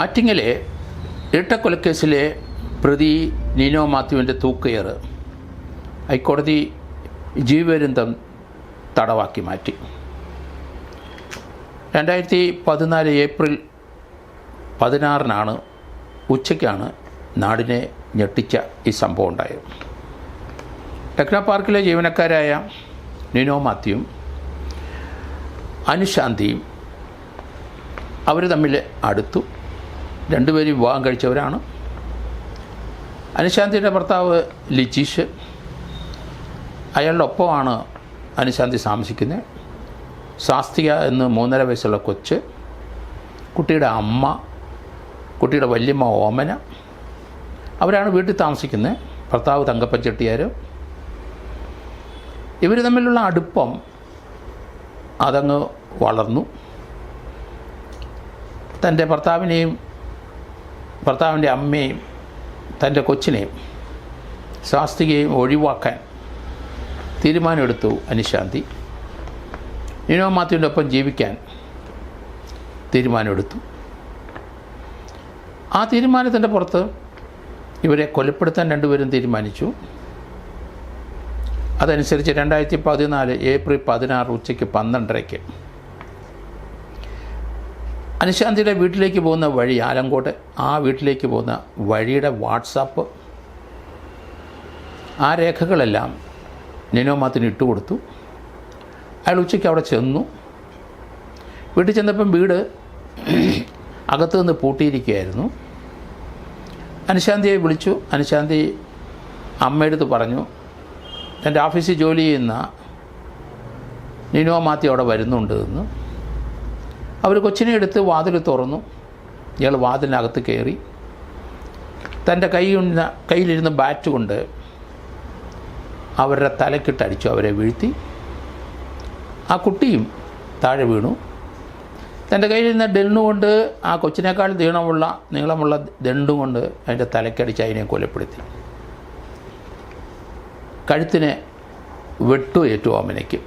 ആറ്റിങ്ങലെ ഇരട്ടക്കൊലക്കേസിലെ പ്രതി നീനോ മാത്യുവിന്റെ തൂക്കയർ ഹൈക്കോടതി ജീവപര്യന്തം തടവാക്കി മാറ്റി. രണ്ടായിരത്തി പതിനാല് ഏപ്രിൽ പതിനാറിനാണ് ഉച്ചയ്ക്കാണ് നാടിനെ ഞെട്ടിച്ച ഈ സംഭവം ഉണ്ടായത്. ടെക്നോ പാർക്കിലെ ജീവനക്കാരായ നിനോ മാത്യുവും അനുശാന്തിയും അവർ തമ്മിൽ അടുത്തു. രണ്ടുപേരും വിവാഹം കഴിച്ചവരാണ്. അനുശാന്തിയുടെ ഭർത്താവ് ലിജീഷ്. അയാളുടെ ഒപ്പമാണ് അനുശാന്തി താമസിക്കുന്നത്. സാസ്തിക എന്ന് മൂന്നര വയസ്സുള്ള കൊച്ച്. കുട്ടിയുടെ അമ്മ. കുട്ടിയുടെ വല്യമ്മ ഓമന. അവരാണ് വീട്ടിൽ താമസിക്കുന്നത്. ഭർത്താവ് തങ്കപ്പൻ ചെട്ടിയാർ ഇവർ തമ്മിലുള്ള അടുപ്പം അതങ്ങ് വളർന്നു. തന്റെ ഭർത്താവിനെയും ഭർത്താവിന്റെ അമ്മയും തന്റെ കൊച്ചിനെയും ശാസ്തികയും ഒഴിവാക്കാൻ തീരുമാനമെടുത്തു അനുശാന്തി. നിനോ മാത്യുവിന്റെ ഒപ്പം ജീവിക്കാൻ തീരുമാനമെടുത്തു. ആ തീരുമാനത്തിന്റെ പുറത്ത് ഇവരെ കൊലപ്പെടുത്താൻ രണ്ടുപേരും തീരുമാനിച്ചു. അതനുസരിച്ച് രണ്ടായിരത്തി പതിനാല് ഏപ്രിൽ പതിനാറ് ഉച്ചയ്ക്ക് പന്ത്രണ്ടരയ്ക്ക് അനുശാന്തിയുടെ വീട്ടിലേക്ക് പോകുന്ന വഴി ആലങ്കോട്ട് ആ വീട്ടിലേക്ക് പോകുന്ന വഴിയുടെ വാട്സാപ്പ്. ആ രേഖകളെല്ലാം നിനോമാത്തിന് ഇട്ടുകൊടുത്തു അയാൾ ഉച്ചയ്ക്ക് അവിടെ ചെന്നു. വീട്ടിൽ ചെന്നപ്പം വീട് അകത്തു നിന്ന് പൂട്ടിയിരിക്കുകയായിരുന്നു. അനുശാന്തിയെ വിളിച്ചു. അനുശാന്തി അമ്മയെടുത്ത് പറഞ്ഞു എന്റെ ഓഫീസിൽ ജോലി ചെയ്യുന്ന നിനോ മാത്തി അവിടെ വരുന്നുണ്ട് എന്ന്. അവർ കൊച്ചിനെ എടുത്ത് വാതിൽ തുറന്നു. ഇയാൾ വാതിലിനകത്ത് കയറി. തന്റെ കൈ കയ്യിലിരുന്ന ബാറ്റ് കൊണ്ട് അവരുടെ തലക്കിട്ടടിച്ചു അവരെ വീഴ്ത്തി. ആ കുട്ടിയും താഴെ വീണു. തന്റെ കയ്യിലിരുന്ന ഡെണ്ണു കൊണ്ട് ആ കൊച്ചിനേക്കാൾ ദീണമുള്ള നീളമുള്ള ദണ്ടും കൊണ്ട് അതിന്റെ തലക്കടിച്ച് അതിനെ കൊലപ്പെടുത്തി. കഴുത്തിനെ വെട്ടു ഏറ്റു അമ്മനയ്ക്ക്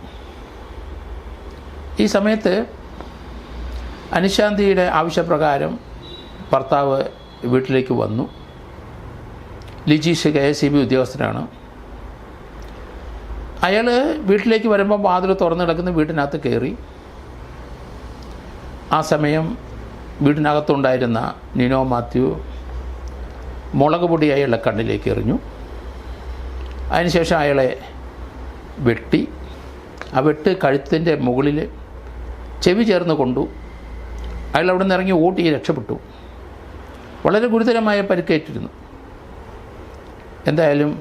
ഈ സമയത്ത് അനുശാന്തിയുടെ ആവശ്യപ്രകാരം ഭർത്താവ് വീട്ടിലേക്ക് വന്നു. Lijeesh K S C B ഉദ്യോഗസ്ഥനാണ്. അയാൾ വീട്ടിലേക്ക് വരുമ്പോൾ വാതിൽ തുറന്നു കിടക്കുന്ന വീട്ടിനകത്ത് കയറി. ആ സമയം വീടിനകത്തുണ്ടായിരുന്ന നിനോ മാത്യു മുളക് പൊടി അയാളുടെ കണ്ണിലേക്ക് എറിഞ്ഞു. അതിനുശേഷം അയാളെ വെട്ടി. ആ വെട്ട് കഴുത്തിന്റെ മുകളിൽ ചെവി ചേർന്ന് കൊണ്ടു. അയാൾ അവിടെ നിന്ന് ഇറങ്ങി ഓട്ടി രക്ഷപ്പെട്ടു. വളരെ ഗുരുതരമായ പരിക്കേറ്റിരുന്നു. എന്തായാലും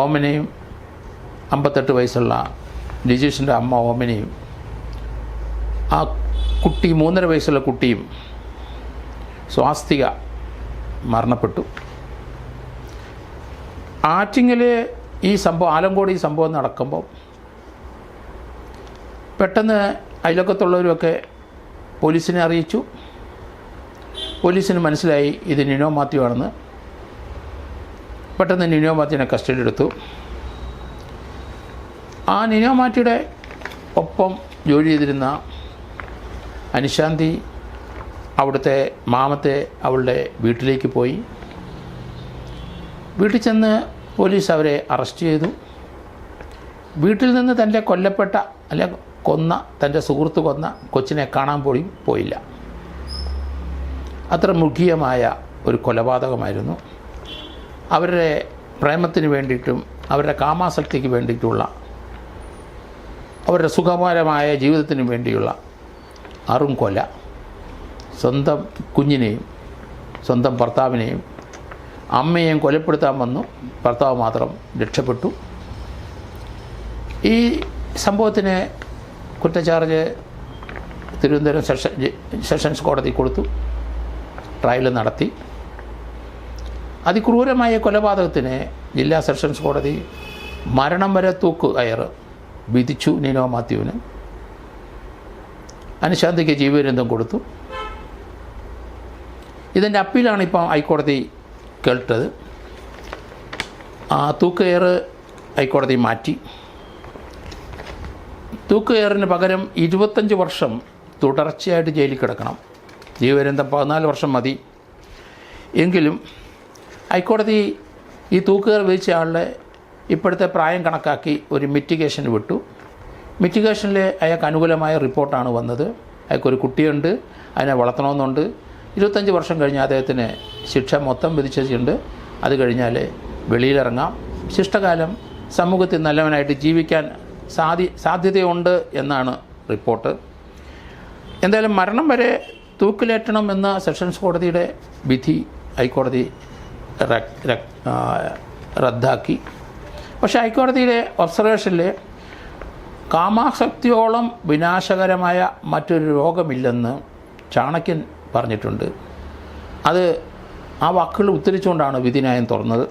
ഓമനയും അമ്പത്തെട്ട് വയസ്സുള്ള ലിജീഷിന്റെ അമ്മ ഓമനയും ആ കുട്ടി മൂന്നര വയസ്സുള്ള കുട്ടിയും സ്വാസ്തിക മരണപ്പെട്ടു. ആറ്റിങ്ങിൽ ഈ സംഭവം ആലങ്കോട് ഈ സംഭവം നടക്കുമ്പോൾ പെട്ടെന്ന് അയലക്കത്തുള്ളവരുമൊക്കെ പോലീസിനെ അറിയിച്ചു. പോലീസിന് മനസ്സിലായി ഇത് നിനോ മാത്യു ആണെന്ന് പെട്ടെന്ന് നിനോ മാത്യുവിനെ കസ്റ്റഡി എടുത്തു ആ നിനോ മാറ്റിയുടെ ഒപ്പം ജോലി ചെയ്തിരുന്ന അനുശാന്തി അവിടുത്തെ മാമത്തെ അവളുടെ വീട്ടിലേക്ക് പോയി. വീട്ടിൽ ചെന്ന് പോലീസ് അവരെ അറസ്റ്റ് ചെയ്തു. വീട്ടിൽ നിന്ന് തന്റെ കൊല്ലപ്പെട്ട അല്ലെ കൊന്ന തന്റെ സുഹൃത്ത് കൊന്ന കൊച്ചിനെ കാണാൻ പോലും പോയില്ല. അത്ര മുഖീയമായ ഒരു കൊലപാതകമായിരുന്നു. അവരുടെ പ്രേമത്തിന് വേണ്ടിയിട്ടും അവരുടെ കാമാസക്തിക്ക് വേണ്ടിയിട്ടുള്ള അവരുടെ സുഖകരമായ ജീവിതത്തിന് വേണ്ടിയുള്ള അറും കൊല സ്വന്തം കുഞ്ഞിനെയും സ്വന്തം ഭർത്താവിനെയും അമ്മയെയും കൊലപ്പെടുത്താൻ വന്നു. ഭർത്താവ് മാത്രം രക്ഷപ്പെട്ടു. ഈ സംഭവത്തിന് കുറ്റചാർജ് തിരുവനന്തപുരം സെഷൻ സെഷൻസ് കോടതി കൊടുത്തു. ട്രയൽ നടത്തി. അതിക്രൂരമായ കൊലപാതകത്തിന് ജില്ലാ സെഷൻസ് കോടതി മരണം വരെ തൂക്ക് കയർ വിധിച്ചു നിനോ മാത്യുവിന്. അനുശാന്തിക്ക് ജീവപര്യന്തം കൊടുത്തു. ഇതിന്റെ അപ്പീലാണ് ഇപ്പോൾ ഹൈക്കോടതി കേട്ടത്. ആ തൂക്കയർ ഹൈക്കോടതി മാറ്റി. തൂക്കുകയറിന് പകരം ഇരുപത്തഞ്ച് വർഷം തുടർച്ചയായിട്ട് ജയിലിൽ കിടക്കണം. ജീവപര്യന്തം പതിനാല് വർഷം മതി. എങ്കിലും ഹൈക്കോടതി ഈ തൂക്കുകയർ വിധിച്ച ആളുടെ ഇപ്പോഴത്തെ പ്രായം കണക്കാക്കി ഒരു മിറ്റിഗേഷൻ വിട്ടു. മിറ്റിഗേഷനിൽ അയാൾക്ക് അനുകൂലമായ റിപ്പോർട്ടാണ് വന്നത്. അയാൾക്കൊരു കുട്ടിയുണ്ട്. അതിനെ വളർത്തണമെന്നുണ്ട്. ഇരുപത്തഞ്ച് വർഷം കഴിഞ്ഞ് അദ്ദേഹത്തിന് ശിക്ഷ മൊത്തം വിധിച്ചിട്ടുണ്ട് അത് കഴിഞ്ഞാൽ വെളിയിലിറങ്ങാം. ശിഷ്ടകാലം സമൂഹത്തിൽ നല്ലവനായിട്ട് ജീവിക്കാൻ സാധി സാധ്യതയുണ്ട് എന്നാണ് റിപ്പോർട്ട്. എന്തായാലും മരണം വരെ തൂക്കിലേറ്റണം എന്ന സെഷൻസ് കോടതിയുടെ വിധി ഹൈക്കോടതി റദ്ദാക്കി. പക്ഷേ ഹൈക്കോടതിയിലെ ഒബ്സർവേഷനിൽ കാമാസക്തിയോളം വിനാശകരമായ മറ്റൊരു രോഗമില്ലെന്ന് ചാണക്യൻ പറഞ്ഞിട്ടുണ്ട്. അത് ആ വാക്കുകൾ ഉത്തരിച്ചുകൊണ്ടാണ് വിധിന്യായം തുറന്നത്.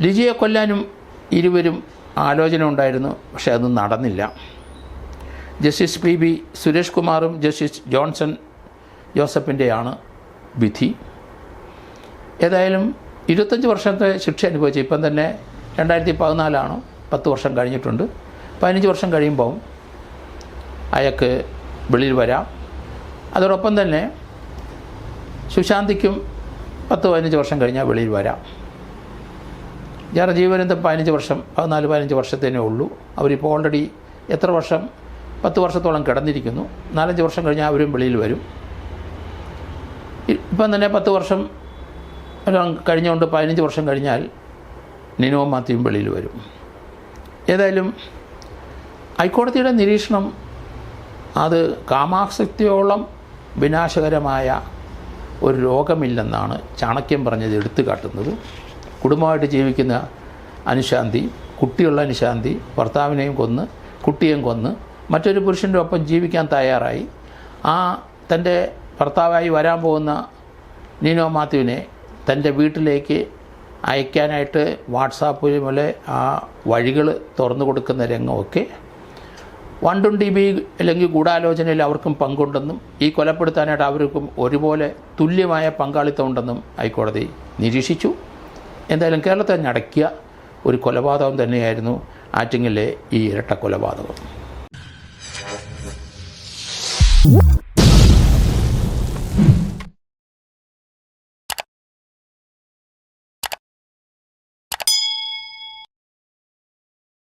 ലിജിയെ കൊല്ലാനും ഇരുവരും ആലോചന ഉണ്ടായിരുന്നു പക്ഷെ അത് നടന്നില്ല. ജസ്റ്റിസ് പി ബി സുരേഷ് കുമാറും ജസ്റ്റിസ് ജോൺസൺ ജോസഫിന്റെയാണ് വിധി. ഏതായാലും ഇരുപത്തഞ്ച് വർഷത്തെ ശിക്ഷ അനുഭവിച്ചു ഇപ്പം തന്നെ രണ്ടായിരത്തി പതിനാലാണ് പത്ത് വർഷം കഴിഞ്ഞിട്ടുണ്ട്. പതിനഞ്ച് വർഷം കഴിയുമ്പോൾ അയാൾക്ക് വെളിയിൽ വരാം. അതോടൊപ്പം തന്നെ സുശാന്തിക്കും പത്ത് പതിനഞ്ച് വർഷം കഴിഞ്ഞാൽ വെളിയിൽ വരാം. ഞാൻ ജീവനന്തം പതിനഞ്ച് വർഷം പതിനാല് പതിനഞ്ച് വർഷത്തേനേ ഉള്ളൂ. അവരിപ്പോൾ ഓൾറെഡി എത്ര വർഷം? പത്ത് വർഷത്തോളം കിടന്നിരിക്കുന്നു. നാലഞ്ച് വർഷം കഴിഞ്ഞാൽ അവരും വെളിയിൽ വരും. ഇപ്പം തന്നെ പത്ത് വർഷം കഴിഞ്ഞുകൊണ്ട് പതിനഞ്ച് വർഷം കഴിഞ്ഞാൽ നിനോ മാത്യും വെളിയിൽ വരും. ഏതായാലും ഹൈക്കോടതിയുടെ നിരീക്ഷണം അത് കാമാസക്തിയോളം വിനാശകരമായ ഒരു രോഗമില്ലെന്നാണ് ചാണക്യം പറഞ്ഞത് എടുത്തു കാട്ടുന്നത്. കുടുംബമായിട്ട് ജീവിക്കുന്ന അനുശാന്തി കുട്ടിയുള്ള അനുശാന്തി ഭർത്താവിനെയും കൊന്ന് കുട്ടിയെയും കൊന്ന് മറ്റൊരു പുരുഷന്റെ ഒപ്പം ജീവിക്കാൻ തയ്യാറായി. ആ തന്റെ ഭർത്താവായി വരാൻ പോകുന്ന നീനോ മാത്യുവിനെ തന്റെ വീട്ടിലേക്ക് അയക്കാനായിട്ട് വാട്സാപ്പ് പോലെ ആ വഴികൾ തുറന്നു കൊടുക്കുന്ന രംഗമൊക്കെ ട്വന്റി ബി അല്ലെങ്കിൽ ഗൂഢാലോചനയിൽ അവർക്കും പങ്കുണ്ടെന്നും ഈ കൊലപ്പെടുത്താനായിട്ട് അവർക്കും ഒരുപോലെ തുല്യമായ പങ്കാളിത്തം ഉണ്ടെന്നും ഹൈക്കോടതി നിരീക്ഷിച്ചു. എന്തായാലും കേരളത്തെ ഞടക്കിയ ഒരു കൊലപാതകം തന്നെയായിരുന്നു ആറ്റിങ്ങിലെ ഈ ഇരട്ട കൊലപാതകം